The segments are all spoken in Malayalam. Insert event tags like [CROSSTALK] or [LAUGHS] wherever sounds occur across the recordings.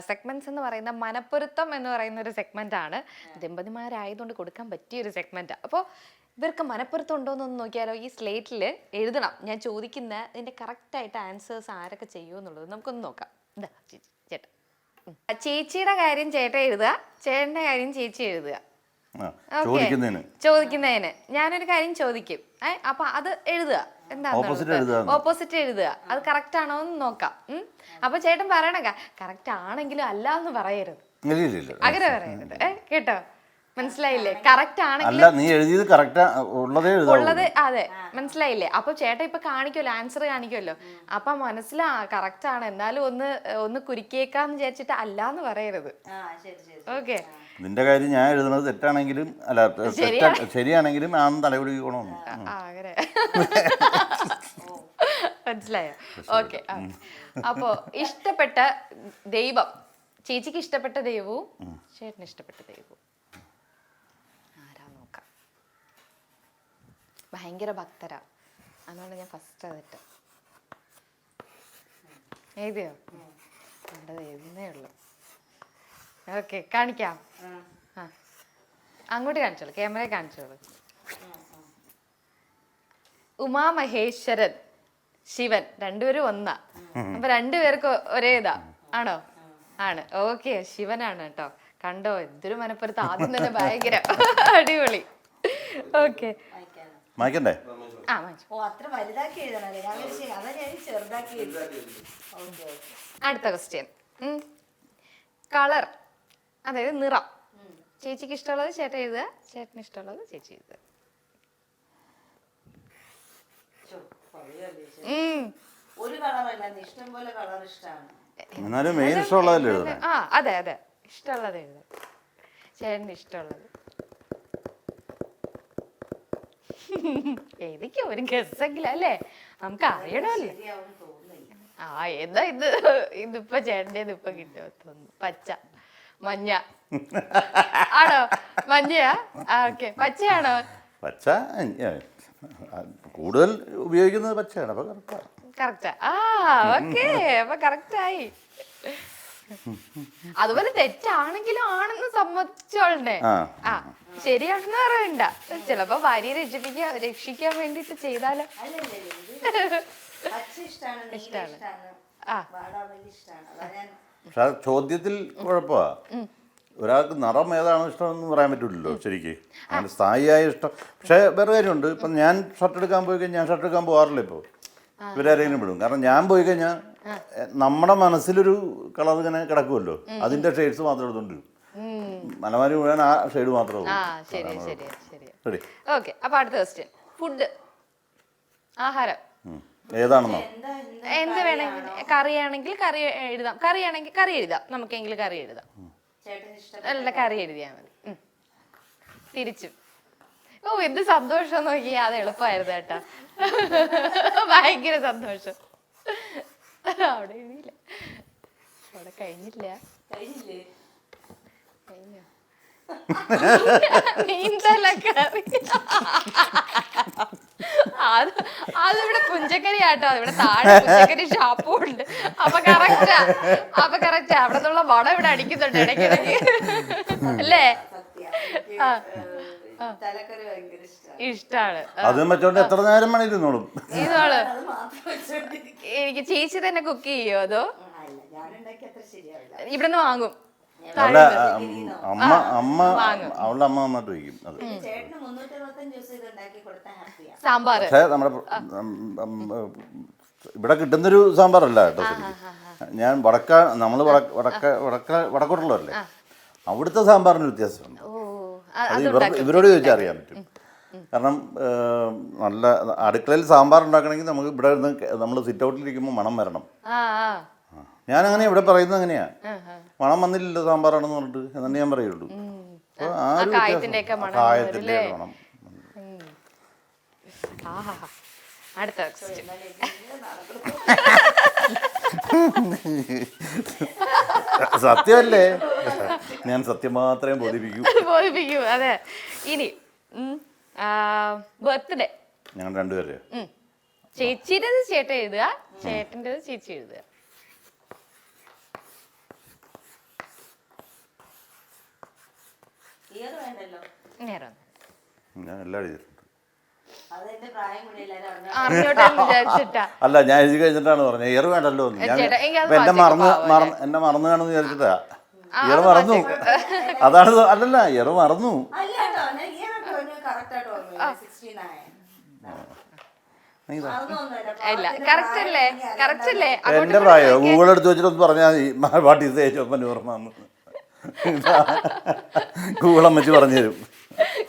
സെഗ്മെന്റ്സ് എന്ന് പറയുന്ന മനപ്പൊരുത്തം എന്ന് പറയുന്ന ഒരു സെഗ്മെന്റ് ആണ്. ദമ്പതിമാരായതുകൊണ്ട് കൊടുക്കാൻ പറ്റിയ ഒരു സെഗ്മെന്റ് അപ്പോൾ ഇവർക്ക് മനപ്പുറത്ത് ഉണ്ടോ എന്നൊന്ന് നോക്കിയാലോ ഈ സ്ലേറ്റിൽ എഴുതണം. ഞാൻ ചോദിക്കുന്ന ഇതിന്റെ കറക്റ്റ് ആയിട്ട് ആൻസേഴ്സ് ആരൊക്കെ ചെയ്യുമെന്നുള്ളത് നമുക്കൊന്ന് നോക്കാം. ഉം. ചേച്ചിയുടെ കാര്യം ചേട്ടൻ എഴുതുക ചേട്ടന്റെ കാര്യം ചേച്ചി എഴുതുക. ചോദിക്കുന്നതിന്. ചോദിക്കുന്നതിന്. ഞാനൊരു കാര്യം ചോദിക്കും. ഏ അപ്പൊ അത് എഴുതുക. എഴുതുക. ഓപ്പോസിറ്റ് എഴുതുക. അത് കറക്റ്റ് ആണോ എന്ന് നോക്കാം. അപ്പൊ ചേട്ടൻ പറയണ കറക്റ്റ് ആണെങ്കിലും അല്ല എന്ന് പറയരുത്. അങ്ങനെ പറയരുത്. കേട്ടോ? മനസ്സിലായില്ലേ? കറക്റ്റ് ആണെങ്കിൽ അല്ല നീ എഴുതിയത് കറക്റ്റ് ഉള്ളതേ ഉള്ളത് അതെ മനസ്സിലായില്ലേ? അപ്പൊ ചേട്ടൻ ഇപ്പൊ കാണിക്കുമല്ലോ ആൻസർ കാണിക്കുമല്ലോ അപ്പൊ മനസ്സിലാ കറക്റ്റ് ആണ്. എന്നാലും ഒന്ന് ഒന്ന് കുരുക്കിയേക്കാന്ന് വിചാരിച്ചിട്ട് അല്ലാന്ന് പറയരുത്. ആ ശരി ശരി ഓക്കെ. നിന്റെ കാര്യം ഞാൻ എഴുതുന്നത് തെറ്റാണെങ്കിലും അല്ല ശരിയാണെങ്കിലും ആ തലപിടിക്കണമെന്ന് അങ്ങനെ. [LAUGHS] മനസ്സിലായോ? ഓക്കെ അപ്പോ ഇഷ്ടപ്പെട്ട ദൈവം. ചേച്ചിക്ക് ഇഷ്ടപ്പെട്ട ദൈവവും ചേട്ടന് ഇഷ്ടപ്പെട്ട ദൈവവും ആരാ നോക്കാം ഭയങ്കര ഭക്തരാ. അതുകൊണ്ട് ഞാൻ ഫസ്റ്റ് അതിട്ട് എഴുതിയോ? കണ്ടത് എഴുതുന്നേ ഉള്ളു. ഓക്കെ കാണിക്കാം. ആ. അങ്ങോട്ട് കാണിച്ചോളൂ ക്യാമറ കാണിച്ചോളൂ. ഉമാമഹേശ്വരൻ ശിവൻ രണ്ടുപേരും ഒന്നാ. അപ്പൊ രണ്ടുപേർക്ക് ഒരേ ഇതാ. ആണോ? ആണ്. ഓക്കെ ശിവനാണ് കേട്ടോ. കണ്ടോ എന്തൊരു മനപ്പുറത്ത് ആദ്യം തന്നെ ഭയങ്കര അടിപൊളി. ഓക്കെ മായ്ക്കണ്ടേ? ആ മനസ്സിലായി. ഓ അത്ര വലുതാക്കി എഴുതണല്ലേ? ഞാൻ വിചാരിച്ചു അതാ ഞാൻ ചെറുതാക്കി എഴുതി. Okay okay. അടുത്ത ക്വസ്റ്റ്യൻ കളർ അതായത് നിറം. ചേച്ചിക്ക് ഇഷ്ടമുള്ളത് ചേട്ടൻ എഴുതുക. ചേട്ടന് ഇഷ്ടമുള്ളത് ചേച്ചി എഴുതുക. ഉം. ഒരു കളറല്ല ഇഷ്ടം പോലെ കളർ ഇഷ്ടമാണ്. എന്നാലും മെയിൻ ഇഷ്ടമുള്ളതല്ലേ എഴുതണേ? ആ അതെ അതെ. ഇഷ്ടമുള്ളത് എഴുതുക. ചേട്ടന് ഇഷ്ടമുള്ളത്. എഴുതിക്കോ ഒരു ഗസ്സെങ്കിലും അല്ലേ? നമുക്ക് അറിയണമല്ലേ. ആ എന്താ ഇത്? ഇതിപ്പോ ചേട്ടന്റെ ഇപ്പൊ കിട്ടും പച്ച. മഞ്ഞ. ആണോ? മഞ്ഞയാ? ആ ഓക്കെ പച്ചയാണോ? പച്ച കൂടുതൽ ഉപയോഗിക്കുന്നത് പച്ചയാണ് അപ്പൊ കറക്റ്റാ കറക്റ്റാ ആ. ഓക്കെ അപ്പൊ കറക്റ്റ് ആയി. അതുപോലെ തെറ്റാണെങ്കിലും ആണെന്ന് സമ്മതിച്ചോളണ്ടേ. ആ. ശരിയാണെന്ന് പറയണ്ട. ചിലപ്പോ ഭാര്യയെ രക്ഷിപ്പിക്കാൻ രക്ഷിക്കാൻ വേണ്ടിട്ട് ചെയ്താലോ. ഇഷ്ടാണ്. ആ. പക്ഷെ ആ ചോദ്യത്തിൽ കുഴപ്പമാ. ഒരാൾക്ക് നിറം ഏതാണ് ഇഷ്ടം എന്ന് പറയാൻ പറ്റില്ലല്ലോ ശരിക്ക്. അങ്ങനെ സ്ഥായിയായ ഇഷ്ടം. പക്ഷേ വേറെ കാര്യമുണ്ട്. ഇപ്പം ഞാൻ ഷർട്ട് എടുക്കാൻ പോയി കഴിഞ്ഞാൽ ഞാൻ ഷർട്ട് എടുക്കാൻ പോകാറില്ല ഇപ്പോൾ ഇവരാരെങ്കിലും വിടും. കാരണം ഞാൻ പോയി കഴിഞ്ഞാൽ നമ്മുടെ മനസ്സിലൊരു കളർ ഇങ്ങനെ കിടക്കുമല്ലോ. അതിന്റെ ഷെയ്ഡ്സ് മാത്രം എടുത്തോണ്ട് വരും. മലമാരി മുഴുവൻ ആ ഷെയ്ഡ് മാത്രമേ ആ ഉള്ളൂ ശരി ശരി ശരി. റെഡി ഓക്കെ അപ്പൊ അടുത്ത ക്വസ്റ്റ്യൻ ഫുഡ് ആഹാരം. ഏതാണെന്നോ? എന്താ വേണമെങ്കിൽ കറിയാണെങ്കിൽ കറി എഴുതാം. കറിയാണെങ്കിൽ കറി എഴുതാം. നമുക്കെങ്കിൽ കറി എഴുതാം. അല്ല കറി. എഴുതിയാ മതി. തിരിച്ചു തിരിച്ചും. ഓ എന്ത് സന്തോഷം നോക്കി അത് എളുപ്പമായിരുന്നു കേട്ടാ. ഭയങ്കര സന്തോഷം. അവിടെ എഴുതിയില്ല. അവിടെ കഴിഞ്ഞില്ല. കഴിഞ്ഞില്ലേ? കഴിഞ്ഞോ? അത് അതിവിടെ പുഞ്ചക്കരി ആട്ടോ. ഇവിടെ താഴെ പുഞ്ചക്കരി ഷാപ്പും ഉണ്ട്. അപ്പൊ കറക്റ്റാ അപ്പൊ കറക്റ്റാ അവിടെ നിന്നുള്ള വടം ഇവിടെ അടിക്കുന്നുണ്ട് ഇടയ്ക്കിടയ്ക്ക്. അല്ലേ? സത്യം. ഇഷ്ടാണ്. അതും വെച്ചോണ്ട് എത്ര നേരം വേണേലും ഇരുന്നോളും വെച്ചോണ്ടിരിക്കും. എനിക്ക് ചേച്ചി തന്നെ കുക്ക് ചെയ്യോ അതോ? ഇവിടെ നിന്ന് വാങ്ങും. അവിടെ അമ്മ അമ്മ അവളുടെ അമ്മ നന്നായിട്ട് വയ്ക്കും. അത് സാമ്പാറ്. പക്ഷേ നമ്മുടെ ഇവിടെ കിട്ടുന്നൊരു സാമ്പാറല്ല കേട്ടോ ഞാൻ വടക്ക നമ്മൾ വടക്ക വടക്ക വടക്കോട്ടുള്ളവരല്ലേ? അവിടുത്തെ സാമ്പാറിന് വ്യത്യാസമുണ്ട്. ഓ അത് ഇവരോട് ചോദിച്ചാൽ അറിയാൻ പറ്റും. കാരണം നല്ല അടുക്കളയിൽ സാമ്പാർ ഉണ്ടാക്കണമെങ്കിൽ നമുക്ക് ഇവിടെ നിന്ന് നമ്മൾ സിറ്റ് ഔട്ടിലിരിക്കുമ്പോൾ മണം വരണം. ഞാൻ അങ്ങനെ ഇവിടെ പറയുന്നത് അങ്ങനെയാ. മണം വന്നില്ലല്ലോ സാമ്പാറാണെന്ന് പറഞ്ഞിട്ട് എന്നെ ഞാൻ പറയുള്ളൂ. അപ്പോൾ ആ ഒരു മണം അടുത്ത. [LAUGHS] [LAUGHS] [LAUGHS] സത്യമല്ലേ? ഞാൻ സത്യം മാത്രമേ ബോധിപ്പിക്കൂ. [LAUGHS] ബോധിപ്പിക്കൂ അതെ. ഇനി ബർത്ത്ഡേ ഞങ്ങൾ രണ്ടുപേര്. ചേച്ചിന്റെ ചേട്ടൻ എഴുതുക ചേട്ടന്റെ ചേച്ചി എഴുതുക. ഞാൻ എല്ലാം എഴുതി [LAUGHS] അല്ല ഞാൻ എഴുതി കഴിഞ്ഞിട്ടാണ് പറഞ്ഞത്. ഇയർ വേണ്ടല്ലോ എന്ന്. ഞാൻ എന്നെ മറന്ന് മറന്ന് എന്നെ മറന്നു കാണുമെന്ന് വിചാരിച്ചിട്ടാ. ഇയർ മറന്നു. [LAUGHS] അതാണ് അല്ലല്ല ഇയർ മറന്നു. എന്റെ പ്രായോ ഗൂഗിൾ എടുത്ത് വെച്ചിട്ട് പറഞ്ഞാൽ മതി. What is age of Google അമ്മച്ച് പറഞ്ഞു തരും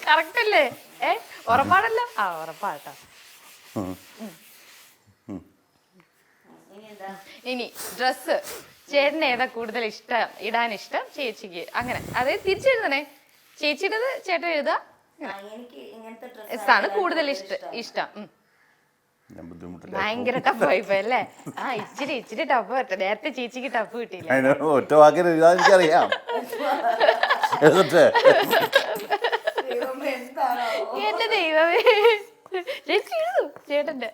കറക്റ്റ് അല്ലേ? ഏ? ഉറപ്പാണല്ലോ? ആ ഉറപ്പാട്ടോ. ഇനി എന്താ ഇനി ഡ്രസ്സ്. ചേട്ടന് ഏതാ കൂടുതൽ ഇഷ്ടം? ഇടാൻ ഇഷ്ടം? ചേച്ചിക്ക്. അങ്ങനെ. അതായത് തിരിച്ചെഴുതണേ. ചേച്ചിയുടേത് ചേട്ടൻ ഡ്രസ് ആണ് കൂടുതൽ ഇഷ്ടം. ഇഷ്ടം. ഭയങ്കര ടഫ് ആയിപ്പോ അല്ലേ? ആ ഇച്ചിരി ഇച്ചിരി ടഫ് പറ്റ നേരത്തെ ചേച്ചിക്ക് ടഫ് കിട്ടിയില്ല? ഒറ്റ വാക്കിന് എഴുതാൻ എനിക്കറിയാം. എന്റെ ദൈവമേ. എഴുതും ചേട്ടന്റെ.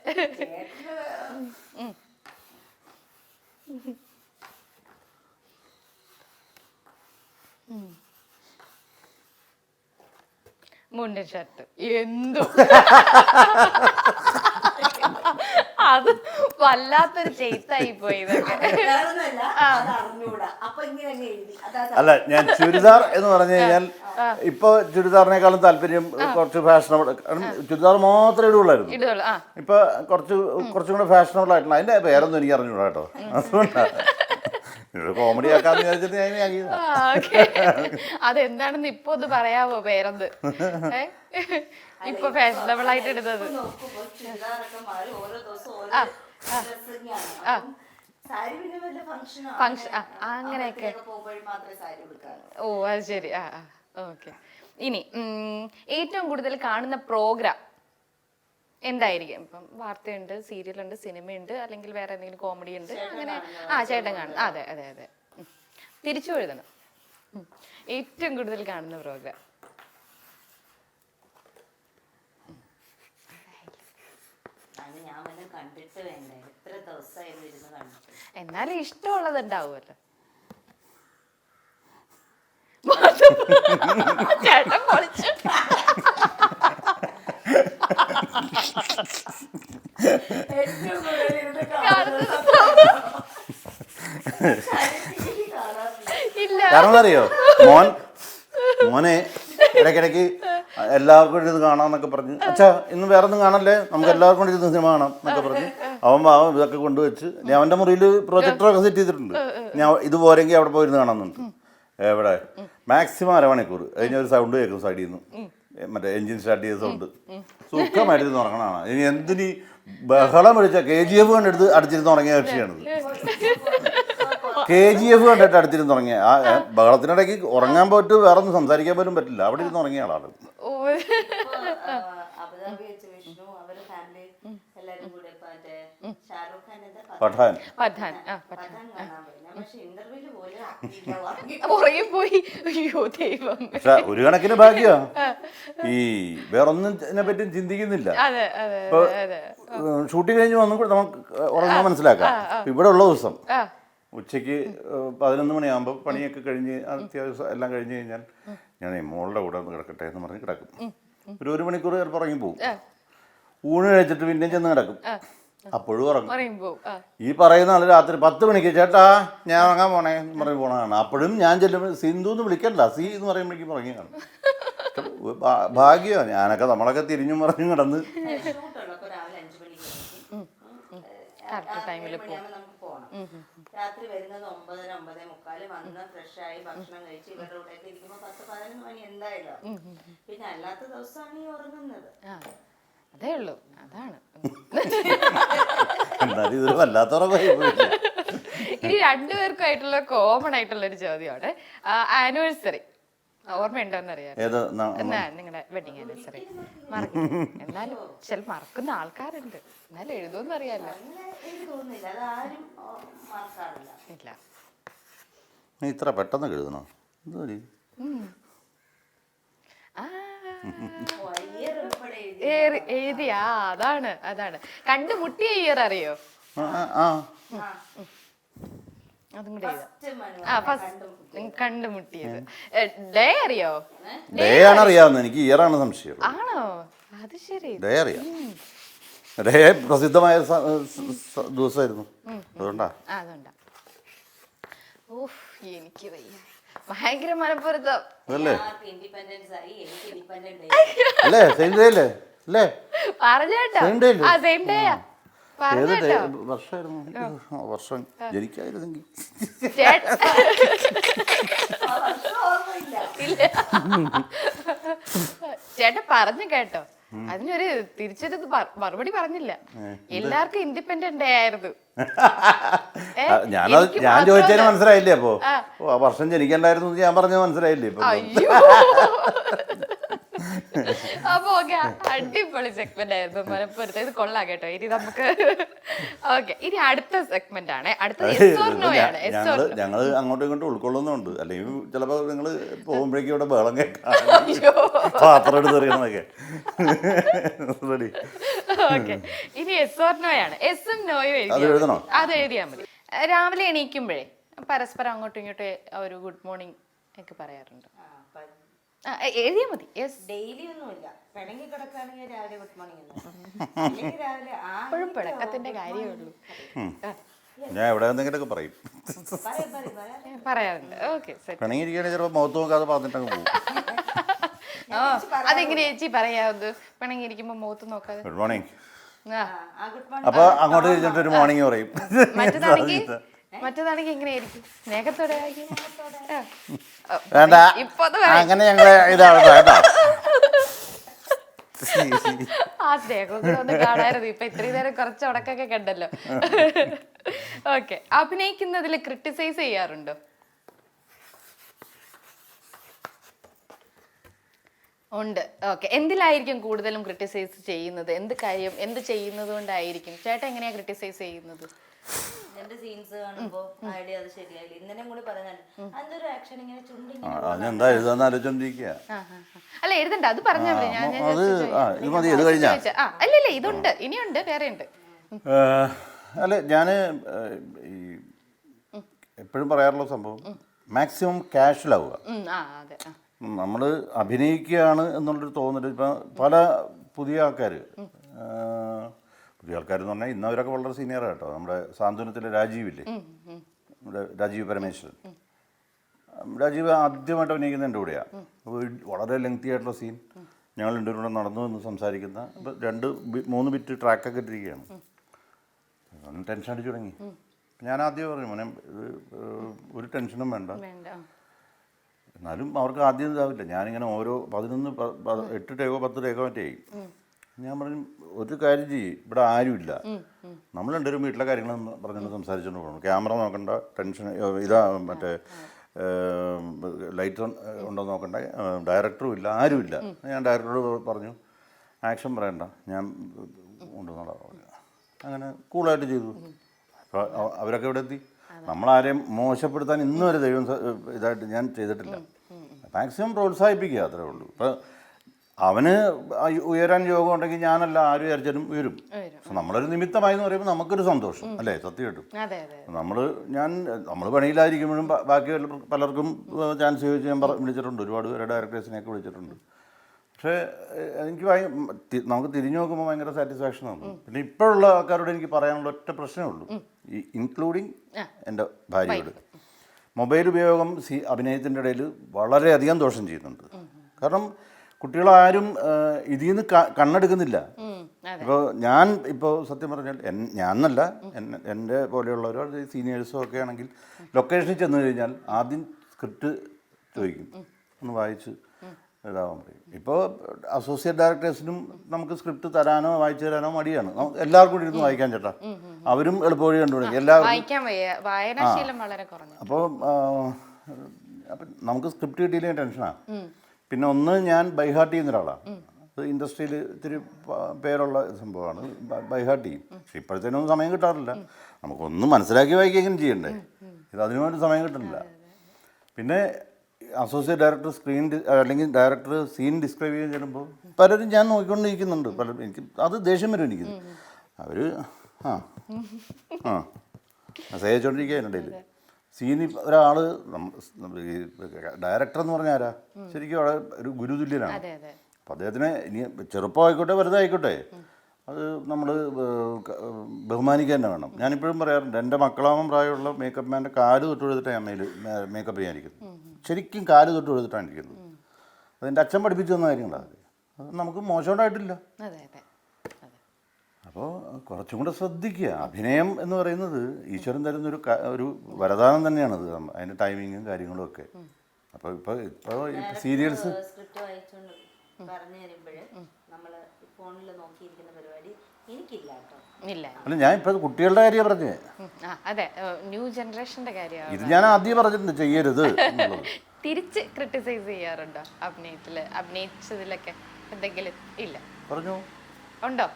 മുണ്ടൻ ഷർട്ട്. എന്തു? അത് വല്ലാത്തൊരു ചെയ്ത്തായി പോയി അല്ല ഞാൻ ചുരിദാർ എന്ന് പറഞ്ഞു കഴിഞ്ഞാൽ ഇപ്പൊ ചുരിദാറിനേക്കാളും താല്പര്യം കുറച്ച് ഫാഷനബിൾ ചുരിദാർ മാത്രമേ ആ. ഇപ്പൊ കുറച്ച് കുറച്ചും കൂടെ ഫാഷനബിൾ ആയിട്ടുള്ള അതിന്റെ പേരൊന്നും എനിക്ക് അറിഞ്ഞൂടാ കേട്ടോ. അതുകൊണ്ടാണ് കോമഡി ആക്കാന്ന് വിചാരിച്ചിട്ട് ഞാൻ. അതെന്താണെന്ന് ഇപ്പൊ ഒന്ന് പറയാവോ പേരന്ത് ഇപ്പൊ ഫാഷനബിൾ ആയിട്ട് ഇടുന്നത്. ആ, അങ്ങനെയൊക്കെ. ഓ അത് ശരി. ആ ആ. ഓക്കെ ഇനി ഏറ്റവും കൂടുതൽ കാണുന്ന പ്രോഗ്രാം എന്തായിരിക്കും? ഇപ്പം വാർത്തയുണ്ട് സീരിയലുണ്ട് സിനിമയുണ്ട് അല്ലെങ്കിൽ വേറെ എന്തെങ്കിലും കോമഡി ഉണ്ട് അങ്ങനെ ആ ചേട്ടൻ കാണുന്നു അതെ അതെ അതെ. തിരിച്ചു എഴുതണം. ഏറ്റവും കൂടുതൽ കാണുന്ന പ്രോഗ്രാം എന്നാലും ഇഷ്ടമുള്ളത് ഉണ്ടാവുമല്ലോ. ചേട്ടൻ പൊളിച്ചു കാരണം അറിയോ മോൻ മോനെ ഇടയ്ക്കിടയ്ക്ക് എല്ലാവർക്കും ഇരുന്ന് കാണാന്നൊക്കെ പറഞ്ഞു അച്ഛാ ഇന്ന് വേറെ ഒന്നും കാണല്ലേ? നമുക്ക് എല്ലാവർക്കും ഇരുന്ന് സിനിമ കാണാം എന്നൊക്കെ പറഞ്ഞു അവൻ പാവം ഇതൊക്കെ കൊണ്ടുവച്ച് ഞാൻ അവന്റെ മുറിയിൽ പ്രൊജക്ടറൊക്കെ സെറ്റ് ചെയ്തിട്ടുണ്ട്. ഞാൻ ഇത് അവിടെ പോയിരുന്ന് കാണാമെന്നുണ്ട്. എവിടെ? മാക്സിമം അരമണിക്കൂർ. കഴിഞ്ഞ ഒരു സൗണ്ട് കേൾക്കും സൈഡിൽ നിന്ന് മറ്റേ എഞ്ചിൻ സ്റ്റാർട്ട് ചെയ്ത സൗണ്ട് സുഖമായിട്ടിരുന്ന് ഉറങ്ങണമാണ് ഇനി എന്തിനീ ബഹളം വിളിച്ച കെ ജി എഫ് കണ്ടെടുത്ത് അടിച്ചിരുന്ന് ഉറങ്ങിയ കക്ഷിയാണിത്. കെ ജി എഫ് കണ്ടിട്ട് അടുത്തിരുന്ന് തുടങ്ങിയ ആ ബഹളത്തിനിടയ്ക്ക് ഉറങ്ങാൻ പോയിട്ട് വേറെ ഒന്നും സംസാരിക്കാൻ പോലും പറ്റില്ല. അവിടെ ഇരുന്ന് ഉറങ്ങിയ ആളാണ്. പഠാൻ. പഠാൻ. ആ പഠാൻ. പക്ഷെ ഇന്റർവ്യൂൽ. പുറകെ പോയി അയ്യോ ദൈവം പക്ഷെ ഒരു കണക്കിന് ഭാഗ്യമാ ഈ വേറൊന്നിനെ പറ്റി ചിന്തിക്കുന്നില്ല. അതെ അതെ ഇപ്പൊ അതെ ഷൂട്ടിംഗ് കഴിഞ്ഞ് വന്നു കൂടെ നമുക്ക് ഉറങ്ങാൻ മനസ്സിലാക്കാം. ഇവിടെ ഉള്ള ദിവസം ആ. ഉച്ചയ്ക്ക് ഏഹ്, പതിനൊന്ന് മണിയാകുമ്പോൾ പണിയൊക്കെ കഴിഞ്ഞ് അത്യാവശ്യം എല്ലാം കഴിഞ്ഞ് കഴിഞ്ഞാൽ ഞാൻ ഈ മോളുടെ കൂടെ ഒന്ന് കിടക്കട്ടെ എന്ന് പറഞ്ഞ് കിടക്കും. ഒരു ഒരു മണിക്കൂർ ചിലപ്പോൾ ഉറങ്ങി പോകും ഊണ് കഴിച്ചിട്ട് പിന്നെയും ചെന്ന് കിടക്കും. അപ്പോഴും ഉറങ്ങും. ഈ പറയുന്ന ആൾ രാത്രി പത്ത് മണിക്ക് ചേട്ടാ ഞാൻ ഉറങ്ങാൻ പോണേ എന്ന് പറഞ്ഞ് പോണതാണ്. അപ്പോഴും ഞാൻ ചെല്ലുമ്പോൾ സിന്ധു എന്ന് വിളിക്കണ്ട സി എന്ന് പറയുമ്പോഴേക്കും ഉറങ്ങിയാണ്. ഭാഗ്യമാണ് ഞാനൊക്കെ നമ്മളൊക്കെ തിരിഞ്ഞും പറഞ്ഞും കിടന്ന്. രാത്രി വരുന്നത് ഒമ്പതര ഒമ്പതേ മുക്കാൽ വന്ന് ഫ്രഷ് ആയി ഭക്ഷണം കഴിച്ച് ഇവരുടെ കൂടെ ഒക്കെ ഇരിക്കുമ്പോ പത്ത് പതിനൊന്ന് മണി എന്തായാലും പിന്നെ അല്ലാത്ത ദിവസമാണ് ഈ ഉറങ്ങുന്നത്. ആ. അതേ ഉള്ളൂ. അതാണ്. എന്നാലും ഇതൊരു വല്ലാത്ത ഉറക്കമായി പോയില്ലേ. ഇനി രണ്ടുപേർക്കുമായിട്ടുള്ള കോമൺ ആയിട്ടുള്ള ഒരു ചോദ്യമാണ്. ആനിവേഴ്സറി ഓർമ്മയുണ്ടോന്ന് അറിയാം ഏത്? ന- എന്നാ നിങ്ങളുടെ വെഡിങ് ആനിവേഴ്സറി മറക്കും. എന്നാലും ചില മറക്കുന്ന ആൾക്കാരുണ്ട്. എന്നാലും എഴുതുമെന്ന് അറിയാലോ എനിക്ക് തോന്നുന്നില്ല അത് ആരും ഓ, മറക്കാറില്ല ഇല്ല ഇത്ര പെട്ടെന്ന് എഴുതണോ? എന്തോ ഇയർ ഉൾപ്പെടെ എഴുതി ഏറി- എഴുതിയാ? അതാണ് അതാണ്. കണ്ടുമുട്ടിയ ഇയർ അറിയോ. അതും കൂടെ ആ ഫസ്റ്റ് കണ്ടുമുട്ടിയത് ഡേ അറിയോ? ഡേ ആണ് അറിയാവുന്നത്. എനിക്ക് ഇയർ ആണ് സംശയം ആണോ? അത് ശരി. ഡേ അറിയാം. ഡേ പ്രസിദ്ധമായ ദിവസമായിരുന്നു. അതുകൊണ്ടാ. അതുകൊണ്ടാ. ഓഹ് എനിക്ക് വയ്യ ഭയങ്കര മനപ്പുറത്തം അതല്ലേ? ഇൻഡിപെൻഡൻസ് ആയി. എനിക്ക് ഇൻഡിപെൻഡന്റ് അല്ലേ? സെയിം ഡേ അല്ലേ? അല്ലേ? പറഞ്ഞേട്ടോ Same day അല്ലേ? ആ സെയിം ഡേയാ ഏത് ഡേ വർഷമായിരുന്നു? ആ, വർഷം ജനിക്കായിരുന്നെങ്കിൽ ചേട്ട [LAUGHS] ചേട്ടൻ. പറഞ്ഞു കേട്ടോ. അതിനൊരു തിരിച്ചൊരു മറുപടി പറഞ്ഞില്ല. എല്ലാവർക്കും ഇൻഡിപെൻഡന്റ് ഡേ ആയിരുന്നു. ഞാനത് ഞാൻ മാത്രമല്ല. ചോദിച്ചതിന് മനസ്സിലായില്ലേ അപ്പോ? വർഷം ജനിക്കണ്ടായിരുന്നു ഞാൻ പറഞ്ഞത് മനസ്സിലായില്ലേ ഇപ്പൊ? [LAUGHS] അപ്പൊ ഓക്കെ അടിപൊളി സെഗ്മെന്റ് ആയിരുന്നു. മലപ്പുറത്ത് ഇത് കൊള്ളാം കേട്ടോ. ഇനി നമുക്ക് ഓക്കെ. ഇനി അടുത്ത സെഗ്മെന്റ് ആണ്. അടുത്തത് ഞങ്ങൾ ഞങ്ങൾ അങ്ങോട്ടും ഇങ്ങോട്ടും ഉൾക്കൊള്ളുന്നുണ്ട്. അല്ലെങ്കിൽ ചിലപ്പോ നിങ്ങൾ പോകുമ്പോഴേക്കും ഇവിടെ അയ്യോ. പാത്രം എടുത്ത് എറിയണതൊക്കെ ഓക്കെ. ഇനി എസ് ഓർ നോയാണ് എസും നോയും അത് എഴുതണോ? അത് എഴുതിയാൽ മതി. രാവിലെ എണീക്കുമ്പോഴേ പരസ്പരം അങ്ങോട്ടും ഇങ്ങോട്ടും ഒരു ഗുഡ് മോർണിംഗ് ഒക്കെ പറയാറുണ്ട്? എഴുതിയാൽ മതി. യെസ് ഡെയിലി ഒന്നുമില്ല. പിണങ്ങി കിടക്കുകയാണെങ്കിൽ രാവിലെ ഗുഡ് മോർണിംഗ് രാവിലെ [LAUGHS] പിണക്കത്തിന്റെ കാര്യമേ ഉള്ളൂ. ഞാൻ എവിടെ എന്തെങ്കിലുമൊക്കെ പറയും. പറയും പറയും പറയാം പറയാറുണ്ട്. ഓക്കെ പിണങ്ങിയിരിക്കുകയാണെങ്കിൽ ചിലപ്പോൾ മുഖത്ത് നോക്കാതെ പറഞ്ഞിട്ടങ്ങ് പോകും. [LAUGHS] ഓ അതെങ്ങനെ ചേച്ചി പറയാവുന്നത്? പിണങ്ങിയിരിക്കുമ്പോൾ മുഖത്ത് നോക്കാതെ. ഗുഡ് മോർണിംഗ് ആ. ആ ഗുഡ് മോർണിംഗ് അപ്പൊ അങ്ങോട്ട് ഒരു മോർണിംഗ് പറയും. മറ്റേതാണെങ്കിൽ [LAUGHS] മറ്റേതാണെങ്കിൽ എങ്ങനെയായിരിക്കും സ്നേഹത്തോടെ. വേണ്ട. ഇപ്പൊ അങ്ങനെ ഞങ്ങൾ ഇതാണ് വേണ്ട ആ സ്നേഹം കൂടെ ഒന്ന് കാണായിരുന്നു ഇപ്പൊ ഇത്രയും നേരം കുറച്ച് ഉടക്കൊക്കെ കണ്ടല്ലോ. ഓക്കെ. അഭിനയിക്കുന്നതിൽ ക്രിട്ടിസൈസ് ചെയ്യാറുണ്ടോ? ഉണ്ട്. ഓക്കെ. എന്തിലായിരിക്കും കൂടുതലും ക്രിട്ടിസൈസ് ചെയ്യുന്നത്? എന്ത് കാര്യം? എന്ത് ചെയ്യുന്നത് കൊണ്ടായിരിക്കും? ചേട്ടൻ എങ്ങനെയാ ക്രിട്ടിസൈസ് ചെയ്യുന്നത്? എന്റെ സീൻസ് കാണുമ്പോ ഐഡിയ അത് ശരിയായില്ല. ഇന്നലെ കൂടി പറഞ്ഞാൽ ആക്ഷൻ ഇങ്ങനെ ചുണ്ടി ആ, അതിനെന്താ എഴുതാന്ന് ആലോചിച്ചോണ്ടിരിക്കുക. അല്ല എഴുതണ്ട. അത് പറഞ്ഞാൽ മതി. ഞാൻ ഞാൻ അത് just ചോദിക്കാം. ആ ഇത് മതി. ഇത് കഴിഞ്ഞാ. ചോദിച്ചേ. ആ അല്ല ഇല്ല ഇതുണ്ട്. ഇനിയുണ്ട്. വേറെ ഉണ്ട് അല്ല ഞാൻ ഈ എപ്പോഴും പറയാറുള്ള സംഭവം മാക്സിമം അതെ നമ്മൾ അഭിനയിക്കുകയാണ് എന്നുള്ളൊരു തോന്നൽ ഇപ്പം പല പുതിയ ആൾക്കാർ പുതിയ ആൾക്കാർ എന്ന് പറഞ്ഞാൽ ഇന്നവരൊക്കെ വളരെ സീനിയർ കേട്ടോ. നമ്മുടെ സാന്ത്വനത്തിലെ രാജീവില്ലേ? നമ്മുടെ രാജീവ് പരമേശ്വരൻ. രാജീവ് ആദ്യമായിട്ട് അഭിനയിക്കുന്ന എന്റെ കൂടെയാണ് അപ്പോൾ വളരെ ലെങ്തി ആയിട്ടുള്ള സീൻ ഞങ്ങൾ രണ്ടുപേരും കൂടെ നടന്നു എന്ന് സംസാരിക്കുന്ന അപ്പോൾ രണ്ട് മൂന്ന് ബിറ്റ് ട്രാക്കൊക്കെ ഇട്ടിരിക്കുകയാണ്. അവൻ ടെൻഷൻ അടിച്ചു തുടങ്ങി. ഞാൻ ആദ്യം പറഞ്ഞു മോനെ ഒരു ടെൻഷനും വേണ്ട. എന്നാലും അവർക്ക് ആദ്യം ഇതാവില്ല. ഞാനിങ്ങനെ ഓരോ പതിനൊന്ന് എട്ട് ടേക്കോ പത്ത് ടേക്കോ മറ്റേ ഞാൻ പറഞ്ഞു ഒരു കാര്യം ചെയ്യും ഇവിടെ ആരുമില്ല. നമ്മൾ രണ്ടുപേരും വീട്ടിലെ കാര്യങ്ങൾ പറഞ്ഞു സംസാരിച്ചുകൊണ്ട് പോകണം ക്യാമറ നോക്കണ്ട ടെൻഷൻ ഇതാ മറ്റേ ലൈറ്റ് ഉണ്ടോ നോക്കണ്ട? ഡയറക്ടറും ഇല്ല ആരുമില്ല. ഞാൻ ഡയറക്ടറോട് പറഞ്ഞു ആക്ഷൻ പറയണ്ട ഞാൻ കൊണ്ടുവന്നോളാം പറഞ്ഞു. അങ്ങനെ കൂളായിട്ട് ചെയ്തു. അപ്പോൾ അവരൊക്കെ ഇവിടെ എത്തി? നമ്മളാരെയും മോശപ്പെടുത്താൻ ഇന്നും ഒരു ദൈവം ഇതായിട്ട് ഞാൻ ചെയ്തിട്ടില്ല. മാക്സിമം പ്രോത്സാഹിപ്പിക്കുക അത്രേ ഉള്ളൂ. ഇപ്പം അവന് ഉയരാൻ യോഗം ഉണ്ടെങ്കിൽ ഞാനല്ല ആര് വിചാരിച്ചാലും ഉയരും. നമ്മളൊരു നിമിത്തമായി എന്ന് പറയുമ്പോൾ നമുക്കൊരു സന്തോഷം അല്ലേ? സത്യമായിട്ടും നമ്മൾ ഞാൻ നമ്മൾ പണിയിലായിരിക്കുമ്പോഴും ബാക്കി പലർക്കും ചാൻസ് ചോദിച്ച് ഞാൻ വിളിച്ചിട്ടുണ്ട്. ഒരുപാട് പേരെ ഡയറക്ടേഴ്സിനെയൊക്കെ വിളിച്ചിട്ടുണ്ട്. പക്ഷേ എനിക്ക് നമുക്ക് തിരിഞ്ഞു നോക്കുമ്പോൾ ഭയങ്കര സാറ്റിസ്ഫാക്ഷൻ ആണ്. പിന്നെ ഇപ്പോഴുള്ള ആൾക്കാരോട് എനിക്ക് പറയാനുള്ള ഒറ്റ പ്രശ്നമേ ഉള്ളൂ. ഈ ഇൻക്ലൂഡിങ് എന്റെ ഭാര്യയോട്. മൊബൈൽ ഉപയോഗം സി അഭിനയത്തിന്റെ ഇടയിൽ വളരെയധികം ദോഷം ചെയ്യുന്നുണ്ട്. കാരണം കുട്ടികളാരും ഇതിൽ നിന്ന് കണ്ണെടുക്കുന്നില്ല. ഇപ്പോൾ ഞാൻ ഇപ്പോൾ സത്യം പറഞ്ഞാൽ എൻ എന്നല്ല എൻ- എന്റെ പോലെയുള്ളവരോ സീനിയേഴ്സോ ഒക്കെ ആണെങ്കിൽ ലൊക്കേഷനിൽ ചെന്ന് കഴിഞ്ഞാൽ ആദ്യം സ്ക്രിപ്റ്റ് ചോദിക്കും. ഒന്ന് വായിച്ച് ഇതാവാൻ പറയും. ഇപ്പോൾ അസോസിയേറ്റ് ഡയറക്ടേഴ്സിനും നമുക്ക് സ്ക്രിപ്റ്റ് തരാനോ വായിച്ചു തരാനോ മടിയാണ്. എല്ലാവർക്കും കൂടി ഇരുന്ന് വായിക്കാൻ ചേട്ടാ. അവരും എളുപ്പവഴി കണ്ടുപിടിക്കും. എല്ലാവരും അപ്പോൾ അപ്പം നമുക്ക് സ്ക്രിപ്റ്റ് കിട്ടിയില്ലെങ്കിൽ ടെൻഷനാണ് പിന്നെ ഒന്ന് ഞാൻ ബൈഹാർട്ട് ചെയ്യുന്ന ഒരാളാണ് ഇൻഡസ്ട്രിയിൽ ഇത്തിരി പേരുള്ള സംഭവമാണ്. ബൈഹാർട്ട്. ചെയ്യും പക്ഷെ ഇപ്പോഴത്തേനൊന്നും സമയം കിട്ടാറില്ല. നമുക്കൊന്നും മനസ്സിലാക്കി വായിക്കുകയും ചെയ്യണ്ടേ? ഇത് അതിനു സമയം കിട്ടുന്നില്ല. പിന്നെ അസോസിയേറ്റ് ഡയറക്ടർ സ്ക്രീൻ അല്ലെങ്കിൽ ഡയറക്ടർ സീൻ ഡിസ്ക്രൈബ് ചെയ്യാൻ ചെല്ലുമ്പോൾ പലരും ഞാൻ നോക്കിക്കൊണ്ടിരിക്കുന്നുണ്ട്. പലരും എനിക്ക് അത് ദേഷ്യം വരും എനിക്ക്. അവർ ആ ആ മെസ്സേജ് അയച്ചുകൊണ്ടിരിക്കുക അതിനിടയിൽ സീനി ഒരാൾ ഡയറക്ടർ എന്ന് പറഞ്ഞാൽ ആരാ? ശരിക്കും അവിടെ ഒരു ഗുരുതുല്യനാണ്. അപ്പം അദ്ദേഹത്തിന് ഇനി ചെറുപ്പമായിക്കോട്ടെ വലുതായിക്കോട്ടെ അത് നമ്മൾ ബഹുമാനിക്കാൻ തന്നെ വേണം. ഞാനിപ്പോഴും പറയാറുണ്ട് എന്റെ മക്കളാവും പ്രായമുള്ള മേക്കപ്പ് മാന്റെ കാൽ തൊട്ട് കൊടുത്തിട്ടാണ് അമ്മയിൽ മേക്കപ്പ് ചെയ്യാനിരിക്കുന്നത്. ശരിക്കും കാൽ തൊട്ട് കൊടുത്തിട്ടാണ് ഇരിക്കുന്നത്. അതെന്റെ അച്ഛൻ പഠിപ്പിച്ചു തന്ന കാര്യങ്ങളാണ്. അത് നമുക്ക് മോശമായിട്ടില്ല അപ്പോൾ കുറച്ചും കൂടെ ശ്രദ്ധിക്കുക. അഭിനയം എന്ന് പറയുന്നത് ഈശ്വരൻ തരുന്ന ഒരു ഒരു വരദാനം തന്നെയാണത്. അതിന്റെ ടൈമിങ്ങും കാര്യങ്ങളും ഒക്കെ. അപ്പോൾ ഇപ്പോൾ ഇപ്പോൾ സീരിയൽസ് സ്ക്രിപ്റ്റ് വായിച്ചുകൊണ്ട് പറഞ്ഞു തരുമ്പോഴ് നമ്മൾ ഫോണിൽ നോക്കിയിരിക്കുന്ന പരിപാടി എനിക്കില്ല ഇല്ല. അല്ല ഞാൻ ഇപ്പോൾ കുട്ടികളുടെ കാര്യമാണ് പറഞ്ഞേ. ആ അതെ. ന്യൂ ജനറേഷന്റെ കാര്യമാണ് ഇത് ഞാൻ ആദ്യം പറഞ്ഞിട്ടുണ്ട് ചെയ്യരുത് [LAUGHS] തിരിച്ച് ക്രിട്ടിസൈസ് ചെയ്യാറുണ്ടോ അഭിനയത്തിൽ? അഭിനയിച്ചതിലൊക്കെ എന്തെങ്കിലും ഇല്ല? പറഞ്ഞു. ഉണ്ടോ?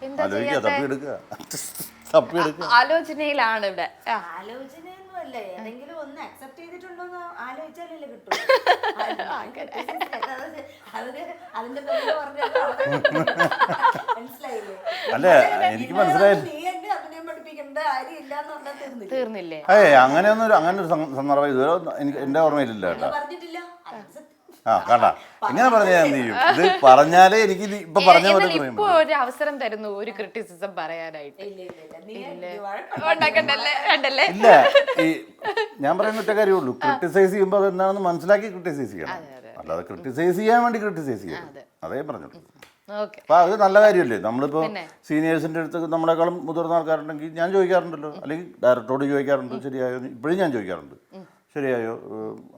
ആലോചിക്കുക ചെയ്യാത്തെ? തപ്പിയെടുക്കുക [LAUGHS] തപ്പിയെടുക്കുക ആലോചനയിലാണ് ഇവിടെ. ആ, ആലോചനയൊന്നുമല്ല ഏതെങ്കിലും ഒന്ന് അക്സെപ്റ്റ് ചെയ്തിട്ടുണ്ടോ എന്ന് ആലോചിച്ചാലല്ലേ കിട്ടൂ. [LAUGHS] അത് അതിന് അതിന്റെ പേര് പറഞ്ഞാൽ [LAUGHS] മനസ്സിലായില്ലേ? അല്ല എനിക്ക് മനസ്സിലായി. നീ എന്നെ അഭിനയം പഠിപ്പിക്കേണ്ട പറഞ്ഞാൽ തീർന്നില്ല? തീർന്നില്ലേ. ഏയ് അങ്ങനെയൊന്നും ഒരു അങ്ങനെ ഒരു സന്ദർഭം ഇതുവരെ ഒന്നും എനിക്ക് എന്റെ ഓർമ്മയിലില്ല കേട്ടോ. പറഞ്ഞിട്ടില്ല. അത് സത്യം. ആ കണ്ട. ഇങ്ങനെ പറഞ്ഞാൽ എന്ത് ചെയ്യും? ഇത് പറഞ്ഞാലേ എനിക്ക് ഇത് ഇപ്പൊ പറഞ്ഞ പോലെ ഇപ്പൊ ഒരു അവസരം തരുന്നു ഒരു ക്രിട്ടിസിസം പറയാനായിട്ട്. ഇല്ല ഈ ഞാൻ പറയുന്ന ഒറ്റ കാര്യമുള്ളൂ ക്രിട്ടിസൈസ് ചെയ്യുമ്പോൾ എന്താണെന്ന് മനസ്സിലാക്കി ക്രിട്ടിസൈസ് ചെയ്യണം. അല്ലാതെ ക്രിട്ടിസൈസ് ചെയ്യാൻ വേണ്ടി ക്രിട്ടിസൈസ് ചെയ്യണം അതേ. പറഞ്ഞുള്ളൂ ഓക്കെ. അപ്പൊ അത് നല്ല കാര്യമല്ലേ? നമ്മളിപ്പോ. സീനിയേഴ്സിന്റെ അടുത്ത് നമ്മളെക്കാളും മുതിർന്ന ആൾക്കാരുണ്ടെങ്കിൽ ഞാൻ ചോദിക്കാറുണ്ടല്ലോ. അല്ലെങ്കിൽ ഡയറക്ടറോട് ചോദിക്കാറുണ്ട്. ശരിയായോ ഇപ്പോഴും ഞാൻ ചോദിക്കാറുണ്ട്. ശരിയായോ?